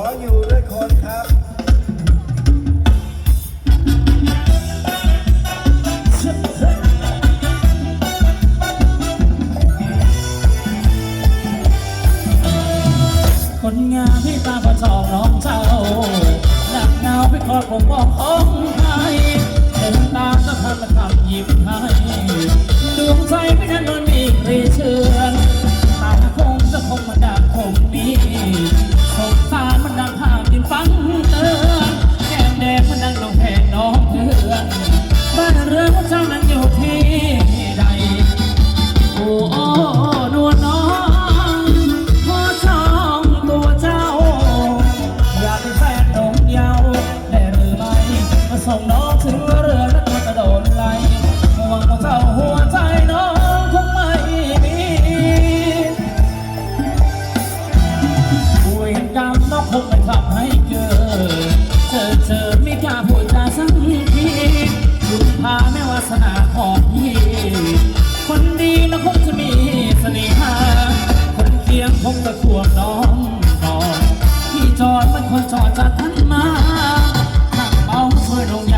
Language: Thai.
ออยู่ด้วยคนครับคนงามที่ตาประชองน้องเจ้าหนักเงาไปกอผมบอกของไทยเดินตาสะพานมาทำยิ้มให้ดวงใจ สนาของพี่ คนดีนะคงจะมีเสน่หา คนเคียงคงจะควงน้องต่อพี่จอดเป็นคนจอดจัดทันมาหากเมาช่วยลง